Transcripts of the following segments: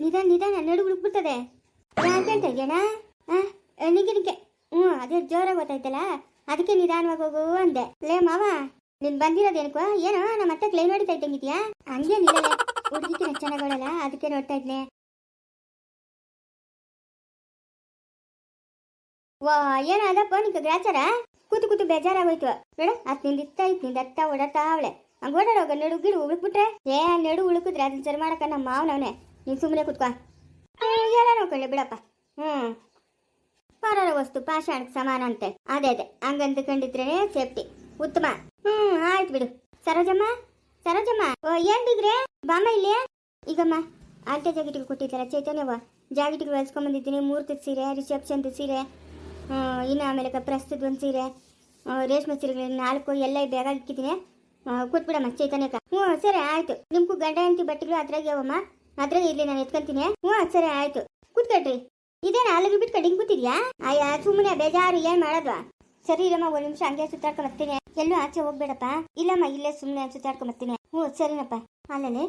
ನಿಧಾನ ನಿಧಾನ, ನಡು ಯಾಕೆ ಅಂತ ಇದೆಯಣ್ಣ ನಿಂಗೆ ಹ್ಞೂ, ಅದೇ ಜೋರಾಗಿ ಗೊತ್ತಾಯ್ತಲ್ಲ? ಅದಕ್ಕೆ ನಿಧಾನವಾಗಿ ಹೋಗು ಅಂದೆ. ಲೇ ಮಾವ, ನೀನ್ ಬಂದಿರೋದೇನಕ್ಕೋ ಏನೋ ನಮ್ಮ ಅತ್ತೆ ಕ್ಲೈಮ್ ಹೊಡಿತಾ ಇದ್ದಂಗಿದ್ಯಾ ಹಂಗೇನಿಲ್ಲ ಹುಡುಗಿಕಿನ ಚೆನ್ನಾಗಲ್ಲ ಅದಕ್ಕೆ ನೋಡ್ತಾ ಇದ್ನೆ ವಾ, ಏನಾದಪ್ಪ ನಿಂಗೆ ಗ್ರಾಚಾರ? ಕೂತು ಕೂತು ಬೇಜಾರಾಗೋಯ್ತು. ನೋಡ ಅತ್ನಿಂದ ಇತ್ತ ಇತ್ನಿಂದ ಅತ್ತ ಓಡಾಡ್ತಾ ಅವಳೆ. ಹಂಗ ಓಡಾಡೋಗ ನಡು, ಗಿಡ ಉಳುಕ್ಬಿಟ್ರೆ ಏ, ನಡು ಉಳುಕಿದ್ರೆ ಅದನ್ನ ಸರಿ ಮಾಡಕ ನಮ್ಮ ಮಾವನವನೇ. ನೀನ್ ಸುಮ್ಮನೆ ಕುತ್ಕೋ. ಎಲ್ಲ ನೋಡ್ಕೊಳ್ಳಿ ಬಿಡಪ್ಪ. ಹ್ಞೂ ಪರರ ವಸ್ತು, ಪಾಷಾಣಕ್ಕೆ ಸಮಾನ ಅಂತೆ. ಅದೇ ಅದೇ. ಕಂಡಿದ್ರೆ ಸೇಫ್ಟಿ ಉತ್ತಮ. ಹ್ಞೂ ಆಯ್ತು ಬಿಡು. ಸರೋಜಮ್ಮ ಸರೋಜಮ್ಮ. ಓ ಏನ್ ಬಿಗ್ರೆ ಬಾಮ ಇಲ್ಲಿ? ಈಗಮ್ಮ ಆಲ್ಟೆ ಜಾಗಿಟಿಗೆ ಕೊಟ್ಟಿದ್ದಲ್ಲ ಚೈತನ್ಯವ ಜಾಗಿಟಿಗೆ ಹೊಲ್ಸ್ಕೊಂಬಂದಿದ್ದೀನಿ ಮೂರ್ತದ ಸೀರೆ ರಿಸೆಪ್ಷನ್ದು ಸೀರೆ. ಇನ್ನು ಆಮೇಲೆ ಪ್ರಸ್ತುತ ಒಂದು ಸೀರೆ. ರೇಷ್ಮೆ ಸೀರೆಗಳು ನಾಲ್ಕು, ಎಲ್ಲ ಬೇಗ ಇಕ್ಕಿದ್ದೀನಿ. ಕೊಟ್ಬಿಡಮ್ಮ ಚೈತನ್ಯಕ್ಕ. ಹ್ಞೂ ಸರಿ, ಆಯಿತು. ನಿಮಗೂ ಗಂಡ ಹೆಂಡತಿ ಬಟ್ಟೆಗಳು ಅದ್ರಾಗ ಅವಮ್ಮ ಅದ್ರಾಗೆ ಇರ್ಲಿ, ನಾನು ಎತ್ಕೊಂತೀನಿ. ಹ್ಞೂ ಸರಿ, ಆಯ್ತು. ಕೂತ್ಕೊಳ್ರಿ ಇದೇನ ಅಲ್ಲಿಗೆ ಬಿಟ್ಕೊಂಡು ಹಿಂಗೆ ಕೂತಿದ್ಯಾ? ಅಯ್ಯ ಸುಮ್ಮನೆ ಬೇಜಾರು, ಏನು ಮಾಡೋದು? ಸರಿ ಇಲ್ಲಮ್ಮ ಒಂದು ನಿಮಿಷ ಹಂಗೆ ಸುತ್ತಾಡ್ಕೊಂಡ್ ಬರ್ತೀನಿ ಎಲ್ಲೂ ಆಚೆ ಹೋಗ್ಬೇಡಪ್ಪ. ಇಲ್ಲಮ್ಮ, ಇಲ್ಲೇ ಸುಮ್ಮನೆ ಸುತ್ತಾಡ್ಕೊಂಡ್ ಬರ್ತೀನಿ ಹ್ಞೂ, ಸರಿನಪ್ಪ. ಆಮೇಲೆ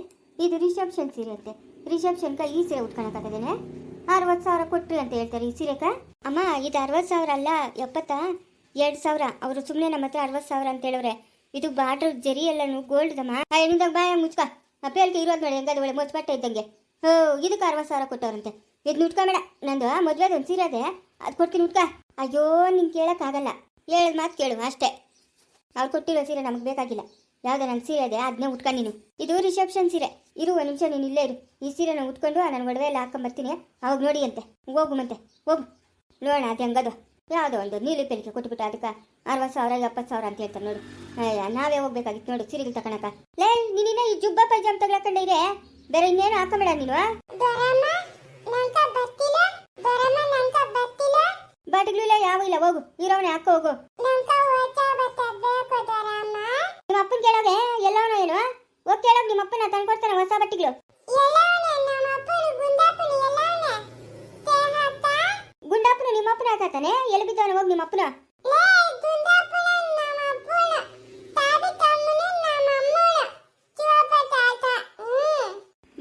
ಇದು ರಿಸೆಪ್ಷನ್ ಸೀರೆ ಅಂತೆ. ರಿಸೆಪ್ಷನ್ಕ ಈ ಸೀರೆ ಉಟ್ಕೊಳಕ್ಕಾಗದೇನೆ ಅರವತ್ತು ಸಾವಿರ ಕೊಟ್ರಿ ಅಂತ ಹೇಳ್ತಾರೆ ಈ ಸೀರೆಕ? ಅಮ್ಮ, ಇದು ಅರವತ್ತು ಸಾವಿರ ಅಲ್ಲ, ಎಪ್ಪತ್ತ? ಎರಡು ಸಾವಿರ. ಅವರು ಸುಮ್ಮನೆ ನಮ್ಮ ಹತ್ರ ಅರವತ್ತು ಸಾವಿರ ಅಂತ ಹೇಳವ್ರೆ. ಇದು ಬಾರ್ಡರ್ ಜರಿ ಎಲ್ಲನು ಗೋಲ್ಡ್ ಅಮ್ಮ ಬಾಯ, ಮುಚ್ಕ. ಅಪ್ಪೇಲ್ಕೆ ಇರೋದು ನೋಡಿ ಹೆಂಗದ ಒಳ್ಳೆ ಮುಚ್ಚಬಟ್ಟೆ ಇದ್ದಂಗೆ. ಹೋ, ಇದಕ್ಕೆ ಅರವತ್ತು ಸಾವಿರ ಕೊಟ್ಟವ್ರಂತೆ. ಇದು ಉಟ್ಕೊಂಬೇಡ ನಂದು ಮದುವೆದು ಒಂದು ಸೀರೆ ಅದೇ. ಅದು ಕೊಡ್ತೀನಿ ಉಟ್ಕ ಅಯ್ಯೋ, ನಿಂಗೆ ಕೇಳೋಕ್ಕಾಗಲ್ಲ. ಹೇಳಿದ ಮಾತು ಕೇಳು, ಅಷ್ಟೇ. ಅವ್ರು ಕೊಟ್ಟಿರೋ ಸೀರೆ ನಮಗೆ ಬೇಕಾಗಿಲ್ಲ. ಯಾವುದೋ ನನ್ನ ಸೀರೆ ಇದೆ ಅದನ್ನೇ ಉಟ್ಕೊಂಡು ನೀನು. ಇದು ರಿಸೆಪ್ಷನ್ ಸೀರೆ. ಇರು, ಒಂದು ನಿಮಿಷ ನೀನು ಇಲ್ಲೇ ಇರು. ಈ ಸೀರೆನ ಉಟ್ಕೊಂಡು ನಾನು ಒಡವೆ ಎಲ್ಲ ಹಾಕೊಂಬರ್ತೀನಿ ಅವಾಗ ನೋಡಿ ಅಂತೆ ಹೋಗು ಮತ್ತೆ. ಹೋಗು. ನೋಡೋಣ, ಅದು ಹೆಂಗದು. ಯಾವುದೋ ಒಂದು ನೀಲಿ ಪೆಲಿಕೆ ಕೊಟ್ಬಿಟ್ಟು ಅದಕ್ಕೆ ಅರವತ್ತು ಸಾವಿರ ಎಪ್ಪತ್ತು ಸಾವಿರ ಅಂತ ಹೇಳ್ತಾರೆ ನೋಡು. ಅಯ್ಯ ನಾವೇ ಹೋಗ್ಬೇಕಾಗಿತ್ತು ನೋಡು ಸೀರೆಗಳು ತಗೊಳಕ ಲೇ ನೀನಿನ ಈ ಜುಬ್ಬ ಪೈಜಾಮ್ ತಗೊಳಕಂಡ ಇದೆ ಬೇರೆ ಇನ್ನೇನು ಹಾಕೊಂಬೇಡ ನೀನು ಬಾಟಿಗಳಿಲ್ಲ ಯಾವ ಇಲ್ಲ ಹೋಗು ಇರೋವನೇ ಹಾಕೋ ಹೋಗು. ನಿಮ್ಮ ಅಪ್ಪನ ಕೇಳೋಗೆ ಎಲ್ಲವನ ಏನು ಹೋಗಿ ಕೇಳೋಗಿ ನಿಮ್ಮ ಅಪ್ಪನ ತಂದ್ಕೊಡ್ತಾನೆ ಹೊಸ ಬಟ್ಟೆಗಳು. ಗುಂಡಪ್ಪನ ನಿಮ್ಮ ಅಪ್ಪನ ಹಾಕತ್ತಾನೆ ಎಲ್ಲಿ ಬಿದ್ದವನ ಹೋಗಿ ನಿಮ್ಮಪ್ಪನ?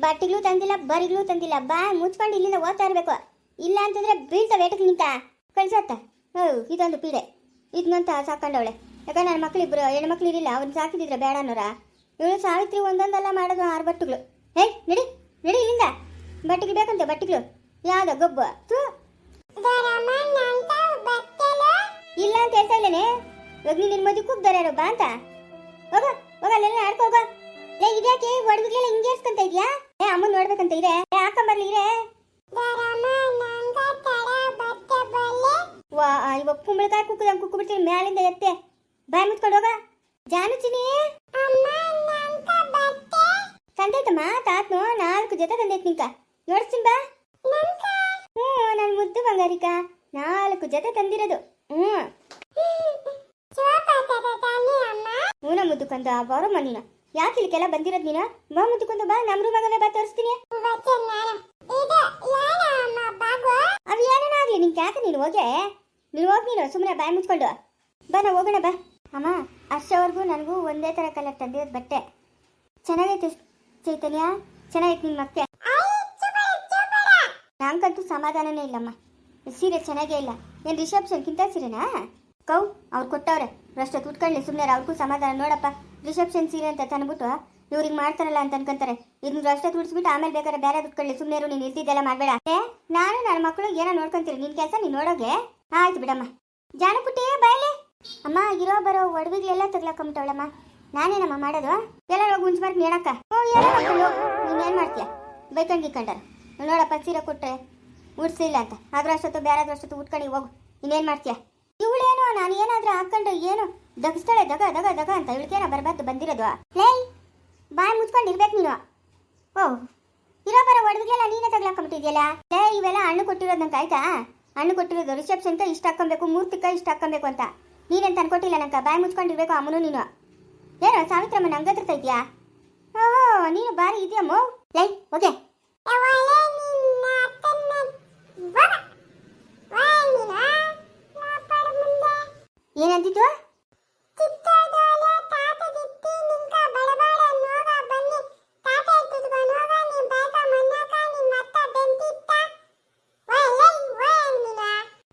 ಬಟ್ಟಿಗ್ಲೂ ತಂದಿಲ್ಲ ಬರಿಗ್ಲೂ ತಂದಿಲ್ಲ. ಬಾ ಮುಚ್ಕೊಂಡು ಇಲ್ಲಿಂದ ಓದ್ತಾ ಇರ್ಬೇಕು. ಇಲ್ಲ ಅಂತಂದ್ರೆ ಬೀಳ್ತಾವೆ ಏಟಕ್ಕೆ ನಿಂತ. ಕಳ್ಸತ್ತ ಇದೊಂದು ಪೀಡೆ. ಇದ್ನಂತ ಸಾಕೊಂಡವಳೆ. ಯಾಕಂದ್ರೆ ನನ್ನ ಮಕ್ಳಿಬ್ರು ಹೆಣ್ಮಕ್ಳು ಇರಲಿಲ್ಲ ಅವ್ನು ಸಾಕಿದಿದ್ರೆ ಬೇಡ ಅನ್ನೋರ? ಇವಳು ಸಾವಿತ್ರಿ ಒಂದೊಂದಲ್ಲ ಮಾಡೋದು ಆರು ಬಟ್ಟುಗಳು. ಹೇ ನಡಿ ನಡಿ ಇಲ್ಲಿಂದ. ಬಟ್ಟಿಗೆ ಬೇಕಂತೆ ಬಟ್ಟೆಗಳು. ಯಾವ್ದ ಗೊಬ್ಬ. ತೂ ಇಲ್ಲ ಅಂತ ಹೇಳ್ತಾ ಇಲ್ಲೇನೆ ನಿನ್ನ ಮದುವೆ ಕೂಗ್ದಾರೆ ಬಾ ಅಂತ. ಹೋಗ ಹೋಗ, ಅಲ್ಲೆಲ್ಲ ಆಡ್ಕೊ, ಹೋಗ. ಲೇ, ಇದ್ಯಾಕೆ? ಒಡವಿಗೆಲ್ಲ ಹಿಂಗೆ ಏರ್ಸ್ಕೊಂತ ಇದ್ಯಾ? ಏ ಅಮ್ಮನ್ ನೋಡ್ಬೇಕಂತ ಇದೆ. ಏ ಹಾಕೊಂಬರ್ಲಿ, ಇರೇ. ವಾ ಇವಾಗ ಕುಂಬಳಕಾಯಿ ಕುಕ್ಕದಂಗೆ ಕುಕ್ಕು ಬಿಡ್ತೀನಿ ಮ್ಯಾಲಿಂದ ಎತ್ತೆ. ಬಾಯ್ ಮುಚ್ಕೊಂಡು ಹೋಗ. ಜಾನು ಚಿನಿ ತಂದೈತಮ್ಮ, ತಾತ್ನು ನಾಲ್ಕು ಜೊತೆ ತಂದೈತ್ ನಿಂಕ ನೋಡ್ತೀನಿ ಬಾ. ಮುದ್ದು ನಾಲ್ಕು ಜೊತೆ ತಂದಿರೋದು. ಹ್ಞೂ. ಮುದ್ದುಕೊಂಡು ಆ ಬಾರೋ ನೀನು ಯಾಕೆ ಇಲ್ಲಿಗೆಲ್ಲ ಬಂದಿರೋದು ನೀನು? ಬಾ ಮುದ್ದುಕೊಂಡು ಬಾ ನಮ್ಮ ರೂಮಾಗವೇ ಬಾ, ತೋರಿಸ್ತೀನಿ. ಅವು ಏನೇನ ಆಗ್ಲಿ ನಿಂಗೆ ಯಾಕೆ ನೀನು ಹೋಗೆ. ನೀನು ಹೋಗಿ ನೀನು ಸುಮ್ಮನೆ ಬಾಯಿ ಮುಚ್ಕೊಂಡು. ಬಾ ನಾ ಹೋಗೋಣ, ಬಾ. ಅಮ್ಮ, ಅಷ್ಟವರೆಗೂ ನನಗೂ ಒಂದೇ ತರ ಕಲರ್ ತಂದಿರೋದು ಬಟ್ಟೆ. ಚೆನ್ನಾಗೈತೆ ಚೈತನ್ಯ. ಚೆನ್ನಾಗೈತೆ ನಿಮ್ಮ ಮತ್ತೆ ನಂಗಂತೂ ಸಮಾಧಾನನೇ ಇಲ್ಲಮ್ಮ. ಸೀರೆ ಚೆನ್ನಾಗೇ ಇಲ್ಲ. ಏನು ರಿಸೆಪ್ಷನ್ಗಿಂತ ಸೀರೆನಾ ಕೌ, ಅವ್ರು ಕೊಟ್ಟವ್ರೆ. ಅಷ್ಟೊತ್ತು ಉಟ್ಕೊಳ್ಳಿ ಸುಮ್ಮನೆ ಅವ್ರಿಗೂ ಸಮಾಧಾನ ನೋಡಪ್ಪ. ರಿಸೆಪ್ಷನ್ ಸೀರೆ ಅಂತ ತಂದ್ಬಿಟ್ಟು ಇವ್ರಿಗೆ ಮಾಡ್ತಾರಲ್ಲ ಅಂತ ಅನ್ಕೊಂತಾರೆ. ಇದನ್ನ ಅಷ್ಟೊತ್ತು ತುಡ್ಸ್ಬಿಟ್ಟು ಆಮೇಲೆ ಬೇಕಾದ್ರೆ ಬೇರೆ ಉಟ್ಕೊಳ್ಳಿ ಸುಮ್ಮನೆ ನೀನು ಇರ್ತಿದ್ದೆಲ್ಲ ಮಾಡಬೇಡ. ನಾನು ನನ್ನ ಮಕ್ಕಳು ಏನೋ ನೋಡ್ಕೊಂತೀರಿ ನಿನ್ ಕೆಲಸ ನೀನು ನೋಡೋಗೆ ಆಯ್ತು ಬಿಡಮ್ಮ. ಜಾನಪುಟ್ಟಿ ಬಯಲಿ ಅಮ್ಮ, ಇರೋ, ಬರೋ ಒಡವೆಗಳೆಲ್ಲ ತಗ್ಲಾಕೊಂಬಿಟ್ಟವಳಮ್ಮ. ನಾನೇನಮ್ಮ ಮಾಡೋದು? ಎಲ್ಲ ಹೋಗಿ ಉಂಚ್ಬಾರ್ದು ನೇಣಕ್ಕ ಓ ನೀನೇನು ಮಾಡ್ತೀಯ? ಬೈಕಂಡ್ ಇಕ್ಕಂಡಾರ ನೋಡಪ್ಪ, ಸೀರೆ ಕೊಟ್ಟರೆ ಉಡ್ಸ್ಲಿಲ್ಲ ಅಂತ. ಅದ್ರ ಅಷ್ಟೊತ್ತು ಬೇರೆ ಅಷ್ಟೊತ್ತು ಉಟ್ಕೊಂಡು ಹೋಗು. ಇನ್ನೇನು ಮಾಡ್ತೀಯ? ಇವಳೇನೋ, ನಾನು ಏನಾದ್ರೂ ಹಾಕೊಂಡು ಏನು ದಗಸ್ತಾಳೆ, ದಗ ದಗ ದಗ ಅಂತ ಇವಳಿಗೇನೋ ಬರಬಾರ್ದು ಬಂದಿರೋದು. ಲೈ ಬಾಯ್ ಮುಚ್ಕೊಂಡು ಇರ್ಬೇಕು ನೀನು. ಓ, ಇರೋ ಬರೋ ಒಡವಿಗೆಲ್ಲ ನೀನೇ ತಗ್ಲಾಕೊಂಬಿಟ್ಟಿದ್ಯಲ್ಲ ಲೇ ಇವೆಲ್ಲ ಹಣ್ಣು ಕೊಟ್ಟಿರೋದು ನಂಗೆ ಆಯ್ತಾ? ಹಣ್ಣು ಕೊಟ್ಟಿರೋದು ರಿಸೆಪ್ಷನ್ಗೆ ಇಷ್ಟ ಹಾಕೊಬೇಕು ಮೂರ್ತಿಕ ಇಷ್ಟ ಹಾಕೊಬೇಕು ಅಂತ. ನೀನೇನು ತಂದ್ಕೊಟ್ಟಿಲ್ಲ ನಂಗೆ? ಬಾಯ್ ಮುಚ್ಕೊಂಡಿರ್ಬೇಕು ಅಮ್ಮನು ನೀನು. ಏನೋ ಸಾವಿತ್ರಮ್ಮ ನಂಗೆ ಹತ್ರ ಇದೆಯಾ ಓಹೋ, ನೀನು ಬಾರಿ ಇದೆಯಮ್ಮ ಲೈ ಓಕೆ ಬಂದಿದ್ದು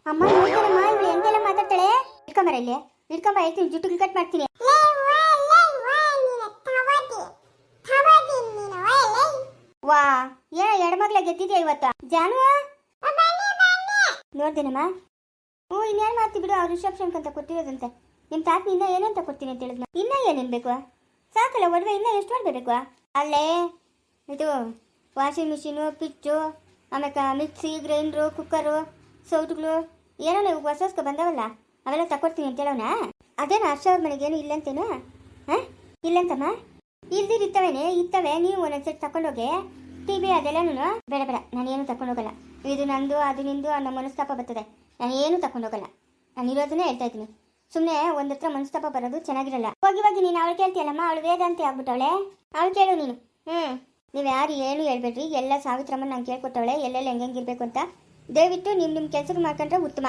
ಅಮ್ಮ ನೋಡ್ತಾರಮ್ಮ ಇಲ್ಲಿ. ಜುಟ್ಟು ಕಟ್ ಮಾಡ್ತೀನಿ. ವಾ ಹ್ಞೂ ಇನ್ನೇನು ಮಾಡ್ತಿ ಬಿಡು, ಅವ್ರು ರಿಸೆಪ್ಷನ್ಗೆ ಅಂತ ಕೊಟ್ಟಿರೋದಂತೆ. ನಿಮ್ಮ ತಾತನ ಇನ್ನೂ ಏನಂತ ಕೊಡ್ತೀನಿ ಅಂತ ಹೇಳಿದ್ನ. ಇನ್ನೂ ಏನೇನು ಬೇಕು ಸಾಕಲ್ಲ, ಒಡವೆ ಇನ್ನೂ ಎಷ್ಟು ಮಾಡಬೇಕು? ಬೇಕು ಅಲ್ಲೇ, ಇದು ವಾಷಿಂಗ್ ಮಿಷಿನು ಪಿಚ್ಚು ಆಮೇಲೆ ಮಿಕ್ಸಿ ಗ್ರೈಂಡ್ರು ಕುಕ್ಕರು ಸೌಟ್ಗಳು ಏನೋ ನೀವು ಹೊಸ ಹೊಸ್ಕೊ ಬಂದವಲ್ಲ, ಅವೆಲ್ಲ ತಕೊಡ್ತೀನಿ ಅಂತ ಹೇಳೋಣ ಅದೇನು ಹರ್ಷ ಅವ್ರ ಮನೆಗೇನು ಇಲ್ಲಂತೇನು? ಹಾಂ? ಇಲ್ಲಂತಮ್ಮ? ಇಲ್ದಿರ್ ಇತ್ತವೇನೆ, ಇತ್ತವೆ, ನೀವು ಒಂದೊಂದ್ಸರಿ ತಕೊಂಡೋಗಿ. ಟಿ ವಿ ಅದೆಲ್ಲನೂ ಬೇಡ ಬೇಡ, ನಾನೇನು ತಗೊಂಡೋಗಲ್ಲ ಇದು ನಂದು, ಅದು ನಿಂದು ಅನ್ನೋ ಮನಸ್ತಾಪ ಬರ್ತದೆ. ನಾನು ಏನು ತಕೊಂಡೋಗಲ್ಲ ನಾನು ಇರೋದನ್ನೇ ಹೇಳ್ತಾ ಇದ್ದೀನಿ. ಸುಮ್ಮನೆ ಒಂದ್ ಹತ್ರ ಮನಸ್ತಾಪ ಬರೋದು ಚೆನ್ನಾಗಿರಲ್ಲ. ಹೋಗಿ ಹೋಗಿ, ನೀನು ಅವಳು ಕೇಳ್ತೀಯಲ್ಲಮ್ಮ? ಅವಳು ವೇದಾಂತಿ ಆಗ್ಬಿಟ್ಟವಳೆ ಅವಳು. ಕೇಳು ನೀನು. ಹ್ಞೂ ನೀವು ಯಾರು ಏನು ಹೇಳ್ಬೇಡ್ರಿ. ಎಲ್ಲ ಸಾವಿತ್ರಮ್ಮ ನಾನು ಕೇಳ್ಕೊಟ್ಟವಳೆ. ಎಲ್ಲೆಲ್ಲ ಹೆಂಗಿರ್ಬೇಕು ಅಂತ. ದಯವಿಟ್ಟು ನಿಮ್ಮ ನಿಮ್ಮ ಕೆಲಸಕ್ಕೆ ಮಾಡ್ಕೊಂಡ್ರೆ ಉತ್ತಮ.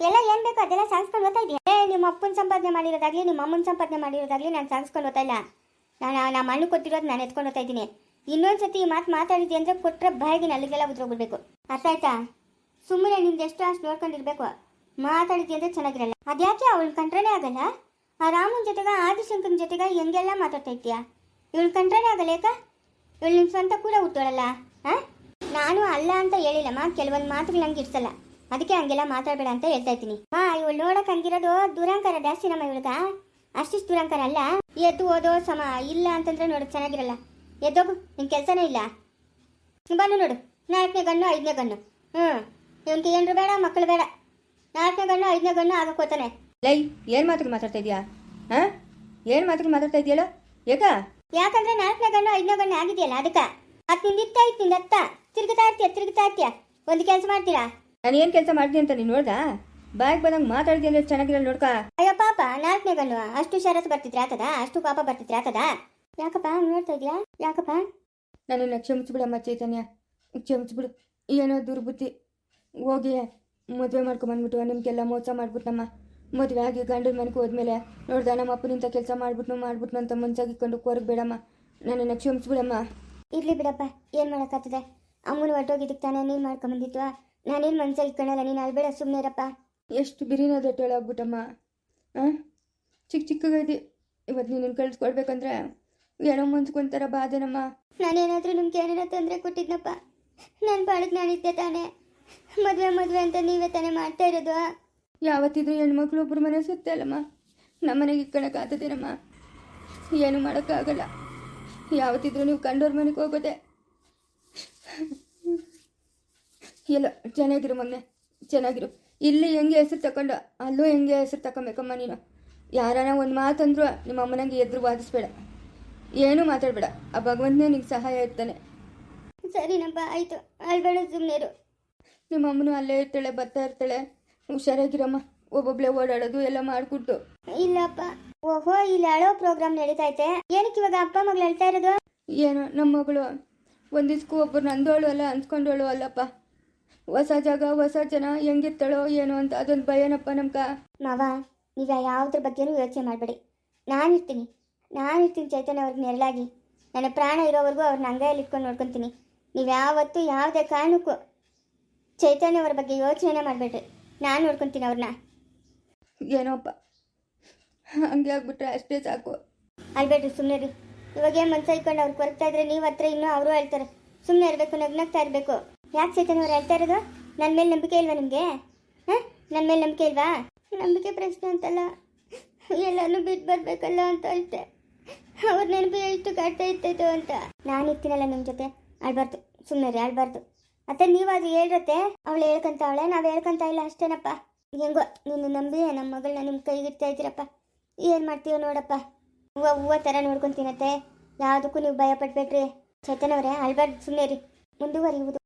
ಎಲ್ಲ ಏನು ಬೇಕು ಅದೆಲ್ಲ ಸಾಗಿಸ್ಕೊಂಡು ಓದ್ತಾ ಇದೆಯಾ ಏ, ನಿಮ್ಮ ಅಪ್ಪನ ಸಂಪಾದನೆ ಮಾಡಿರೋದಾಗಲಿ, ನಿಮ್ಮ ಅಮ್ಮನ ಸಂಪಾದನೆ ಮಾಡಿರೋದಾಗ್ಲಿ ನಾನು ಸಾಗಿಸ್ಕೊಂಡು ಓದ್ತಾ ಇಲ್ಲ. ನಾನು ನಮ್ಮ ಅಣ್ಣ ಕೊಟ್ಟಿರೋದು ನಾನು ಎತ್ಕೊಂಡು ಹೋಗ್ತಾ ಇದ್ದೀನಿ. ಇನ್ನೊಂದ್ಸತಿ ಈ ಮಾತು ಮಾತಾಡಿದ್ದೆ ಅಂದರೆ ಕೊಟ್ಟರೆ ಬಾಯಿಗೆ ಅಲ್ಲಿಗೆಲ್ಲ ಉದ್ರೋಗ್ಬಿಡ್ಬೇಕು ಅರ್ಥ ಆಯ್ತಾ? ಸುಮ್ಮನೆ ನಿಮ್ದು ಎಷ್ಟು ಅಷ್ಟು ನೋಡ್ಕೊಂಡಿರ್ಬೇಕು. ಮಾತಾಡಿದ್ದೆ ಅಂದ್ರೆ ಚೆನ್ನಾಗಿರಲ್ಲ. ಅದ್ಯಾಕೆ ಅವಳು ಕಂಡ್ರನೇ ಆಗಲ್ಲ? ಆ ರಾಮನ ಜೊತೆಗೆ, ಆದಿಶಂಕರನ ಜೊತೆಗೆ ಹೆಂಗೆಲ್ಲ ಮಾತಾಡ್ತಾ ಇರ್ತೀಯ ಇವಳು ಕಂಡ್ರನೇ ಆಗಲ್ಲ ಯಾಕ ಇವಳು ನಿಮ್ಮ ಸ್ವಂತ ಕೂಡ ಹುಟ್ಟೋಳಲ್ಲ ಹಾ ನಾನು ಅಲ್ಲ ಅಂತ ಹೇಳಿಲ್ಲಮ್ಮ, ಕೆಲವೊಂದು ಮಾತುಗಳು ನಂಗೆ ಇಡ್ಸಲ್ಲ ಅದಕ್ಕೆ ಹಂಗೆಲ್ಲ ಮಾತಾಡಬೇಡ ಅಂತ ಹೇಳ್ತಾ ಇದ್ದೀನಿ. ಮಾ ಇವಳು ನೋಡಕ್ ಹಂಗಿರೋದು ದುರಂಕಾರ ಜಾಸ್ತಿ ನಮ್ಮ ಇವಳಗ. ಅಷ್ಟಿಷ್ಟು ದುರಂಕಾರ ಅಲ್ಲ. ಎದ್ದು ಓದೋ ಸಮ ಇಲ್ಲ ಅಂತಂದ್ರೆ ನೋಡು, ಚೆನ್ನಾಗಿರಲ್ಲ. ಎದ್ದೋಗು, ನಿನ್ ಕೆಲಸನೇ ಇಲ್ಲ. ಬನ್ನು ನೋಡು, ನಾಲ್ಕನೇ ಗಣ್ಣು ಐದನೇ ಗಣ್ಣು ಹ್ಞೂ ಇವನ್ಗೆ ಏನ್ರು ಬೇಡ ಮಕ್ಕಳು ಬೇಡ. ನಾಲ್ಕನೇ ಗಣ್ಣು ಐದನೇ ಗಣ್ಣು ಆಗಕ್ಕೋತಾನೆ ಲೈ ಏನು ಮಾತ್ರ ಮಾತಾಡ್ತಾ ಇದೀಯಾ? ಹಾಂ? ಏನು ಮಾತ್ರ ಮಾತಾಡ್ತಾ ಇದೆಯಲ್ಲ? ಯಾಕ ಯಾಕಂದ್ರೆ ನಾಲ್ಕನೇ ಗಣ್ಣು ಐದನೇ ಗಣ್ಣು ಆಗಿದೆಯಲ್ಲ ಅದಕ್ಕೆ. ಹತ್ತು ನಿಂದಿತ್ತ ಇತ್ತು ನಿಂದತ್ತ ತಿರುಗುತ್ತಾ ಇರ್ತೀಯ ತಿರುಗುತ್ತಾ ಇರ್ತೀಯ? ಒಂದು ಕೆಲಸ ಮಾಡ್ತೀರಾ? ನಾನು ಏನು ಕೆಲಸ ಮಾಡ್ತೀನಿ ಅಂತ ನೀನು ನೋಡ್ದಾ? ಬಾಯಿಗೆ ಬಂದಂಗೆ ಮಾತಾಡಿದ್ಯ ಅಂದ್ರೆ ಚೆನ್ನಾಗಿರಲ್ಲ ನೋಡ್ಕ. ಅಯ್ಯೋ ಪಾಪ ನಾಲ್ಕನೇ ಗಣ್ಣು ಅಷ್ಟು ಶರತ್ ಬರ್ತಿದ್ರೆ ಆತದ? ಅಷ್ಟು ಪಾಪ ಬರ್ತಿದ್ರೆ ಆತದ? ಯಾಕಪ್ಪ ನೋಡ್ತಾ ಇದೀಯಾ? ಯಾಕಪ್ಪ? ನನ್ನನ್ನು ಕ್ಷಮಿಸ್ಬಿಡಮ್ಮ ಚೈತನ್ಯ. ಕ್ಷಮಿಸ್ಬಿಡು. ಏನೋ ದುರ್ಬುದ್ಧಿ. ಹೋಗಿ ಮದುವೆ ಮಾಡ್ಕೊಂಬಂದ್ಬಿಟ್ಟು ನಿಮಗೆಲ್ಲ ಮೋಸ ಮಾಡ್ಬಿಟ್ನಮ್ಮ ಮದುವೆ ಆಗಿ ಗಂಡನ ಮನೆಗೆ ಹೋದ್ಮೇಲೆ ನೋಡ್ದ ನಮ್ಮ ಅಪ್ಪನಿಂದ ಕೆಲಸ ಮಾಡ್ಬಿಟ್ನು ಮಾಡ್ಬಿಟ್ನು ಅಂತ ಮನ್ಸಾಗಿಕೊಂಡು ಕೊರಗ್ ಬೇಡಮ್ಮ. ನನ್ನನ್ನು ಕ್ಷಮಿಸ್ಬಿಡಮ್ಮ. ಇರ್ಲಿ ಬಿಡಪ್ಪ ಏನ್ ಮಾಡಕ್ಕಾಗ್ತದೆ? ಅಮ್ಮನ ಹೊಟ್ಟೋಗಿದ್ದಕ್ಕೆ ತಾನೇ ನೀನ್ ಮಾಡ್ಕೊಂಬಂದಿತ್ತು ನಾನೇನ್ ಮನ್ಸಾಗಿ ಇಟ್ಕೊಳ್ಳಲ್ಲ ನೀನು ಅಲ್ಬೇಡ ಸುಮ್ಮನೆ ಇರಪ್ಪ. ಎಷ್ಟು ಬಿರಿನ ದಟ್ಟಳಾಗ್ಬಿಟ್ಟಮ್ಮ ಹಾಂ ಚಿಕ್ಕ ಚಿಕ್ಕಗೈತಿ ಇವತ್ತು ನೀನು ಕಳಿಸ್ಕೊಡ್ಬೇಕಂದ್ರೆ ಏನೋ ಮುಂಚ್ಕೊಂತಾರ ಬಾಧೆನಮ್ಮ. ನಾನೇನಾದ್ರೂ ನಿಮ್ಗೆ ಏನೇನೋ ತೊಂದರೆ ಕೊಟ್ಟಿದ್ನಪ್ಪ? ನಾನು ಬಾಳಕ್ಕೆ ನಾನಿದ್ದೆ ತಾನೇ. ಮದುವೆ ಮದುವೆ ಅಂತ ನೀವೇ ತಾನೇ ಮಾಡ್ತಾ ಇರೋದು? ಯಾವತ್ತಿದ್ರು ಹೆಣ್ಮಕ್ಳು ಒಬ್ಬರು ಮನೆ ಸುತ್ತೆ ಅಲ್ಲಮ್ಮ. ನಮ್ಮ ಮನೆಗೆ ಇಟ್ಕೊಳಕ್ಕಾಗ್ತದೇನಮ್ಮ ಏನು ಮಾಡೋಕ್ಕಾಗಲ್ಲ. ಯಾವತ್ತಿದ್ರು ನೀವು ಕಂಡೋರ್ ಮನೆಗೆ ಹೋಗೋದೆ. ಇಲ್ಲ ಚೆನ್ನಾಗಿರು ಮೊನ್ನೆ ಚೆನ್ನಾಗಿರು. ಇಲ್ಲಿ ಹೆಂಗೆ ಹೆಸರು ತಗೊಂಡು ಅಲ್ಲೂ ಹೆಂಗೆ ಹೆಸರು ತಗೊಬೇಕಮ್ಮ ನೀನು? ಯಾರನ ಒಂದು ಮಾತಂದ್ರು ನಿಮ್ಮ ಅಮ್ಮನಂಗೆ ಎದುರು ವಾದಿಸ್ಬೇಡ. ಏನೂ ಮಾತಾಡಬೇಡ. ಆ ಭಗವಂತನೇ ನಿಂಗೆ ಸಹಾಯ ಇರ್ತಾನೆ ಸರಿನಪ್ಪ ಆಯಿತು. ಅಲ್ಬೇಡ ಸುಮ್ಮನೆ ನಿಮ್ಮ ಅಮ್ಮನೂ ಅಲ್ಲೇ ಇರ್ತಾಳೆ ಬರ್ತಾ ಇರ್ತಾಳೆ. ಹುಷಾರಾಗಿರಮ್ಮ. ಒಬ್ಬೊಬ್ಳೆ ಓಡಾಡೋದು ಎಲ್ಲ ಮಾಡ್ಕೊಡ್ತು ಇಲ್ಲಪ್ಪ. ಓಹೋ ಇಲ್ಲಿ ಅಳೋ ಪ್ರೋಗ್ರಾಮ್ ನಡೀತಾ ಐತೆ. ಏನಕ್ಕೆ ಇವಾಗ ಅಪ್ಪ ಮಗಳು ಹೇಳ್ತಾ ಇರೋದು? ಏನು ನಮ್ಮ ಮಗಳು. ಒಂದಿಸ್ಕು ಒಬ್ಬರು ನಂದೋಳು ಅಲ್ಲ ಅನ್ಸ್ಕೊಂಡೋಳು ಅಲ್ಲಪ್ಪ. ಹೊಸ ಜಾಗ ಹೊಸ ಜನ ಹೆಂಗಿರ್ತಾಳೋ ಏನೋ ಅಂತ ಅದೊಂದು ಭಯನಪ್ಪ ನಮ್ಗ. ಮಾವ ನೀವ ಯಾವ್ದ್ರ ಬಗ್ಗೆನೂ ಯೋಚನೆ ಮಾಡಬೇಡಿ. ನಾನು ಇರ್ತೀನಿ. ನಾನು ಇರ್ತೀನಿ ಚೈತನ್ಯ ಅವ್ರಿಗೆ ನೆರಳಾಗಿ. ನನ್ನ ಪ್ರಾಣ ಇರೋವರೆಗೂ ಅವ್ರನ್ನ ಅಂಗೈಯಲ್ಲಿ ಇಟ್ಕೊಂಡು ನೋಡ್ಕೊತೀನಿ. ನೀವು ಯಾವತ್ತೂ ಯಾವುದೇ ಕಾರಣಕ್ಕೂ ಚೈತನ್ಯ ಅವ್ರ ಬಗ್ಗೆ ಯೋಚನೆ ಮಾಡಬೇಡ್ರಿ. ನಾನು ನೋಡ್ಕೊತೀನಿ ಅವ್ರನ್ನ ಏನೋಪ್ಪ? ಹಂಗೆ ಆಗ್ಬಿಟ್ರೆ ಅಷ್ಟೇ ಸಾಕು. ಅಲ್ಬೇಡ್ರಿ ಸುಮ್ಮನೆ ರೀ ಇವಾಗ ಏನು ಮನ್ಸ ಇಟ್ಕೊಂಡು ಅವ್ರು ಕೊರಗ್ತಾ ಇದ್ರೆ ನೀವು ಹತ್ರ ಇನ್ನೂ ಅವರು ಹೇಳ್ತಾರೆ. ಸುಮ್ಮನೆ ಇರಬೇಕು ನಗ್ನಾಗ್ತಾ ಇರಬೇಕು. ಯಾಕೆ ಚೈತನ್ಯ ಅವ್ರು ಹೇಳ್ತಾ ಇರೋದು? ನನ್ನ ಮೇಲೆ ನಂಬಿಕೆ ಇಲ್ವಾ ನಿಮಗೆ? ಹಾಂ? ನನ್ನ ಮೇಲೆ ನಂಬಿಕೆ ಇಲ್ವಾ? ನಂಬಿಕೆ ಪ್ರಶ್ನೆ ಅಂತಲ್ಲ. ಎಲ್ಲನೂ ಬಿಟ್ಟು ಬರಬೇಕಲ್ಲ ಅಂತ ಅಷ್ಟೆ. ಅವ್ರ ನೆನಪು ಎಷ್ಟು ಕಾಡ್ತಾ ಇರ್ತೈತು ಅಂತ. ನಾನು ಇರ್ತೀನಲ್ಲ ನಿಮ್ಮ ಜೊತೆ. ಆಡ್ಬಾರ್ದು ಸುಮ್ಮನೆ ರೀ ಅಳ್ಬಾರ್ದು. ಅತ್ತೆ ನೀವು ಅದು ಹೇಳ್ರತ್ತೆ? ಅವಳು ಹೇಳ್ಕೊಂತಾವಳೆ, ನಾವು ಹೇಳ್ಕೊಂತ ಇಲ್ಲ ಅಷ್ಟೇನಪ್ಪ. ಹೆಂಗೋ, ನೀನು ನಂಬಿ ನಮ್ಮ ಮಗಳನ್ನ ನಿಮ್ಮ ಕೈಗಿಡ್ತಾ ಇದ್ದೀರಪ್ಪ. ಏನು ಮಾಡ್ತೀವೋ ನೋಡಪ್ಪ. ಹೂವ ಹೂವ ಥರ ನೋಡ್ಕೊಂತೀನತ್ತೆ ಯಾವುದಕ್ಕೂ ನೀವು ಭಯ ಪಡ್ಬೇಡ್ರಿ ಚೇತನವ್ರೆ ಅಳ್ಬಾರ್ದು ಸುಮ್ಮನೆ ರೀ ಮುಂದುವರಿಯುವುದು.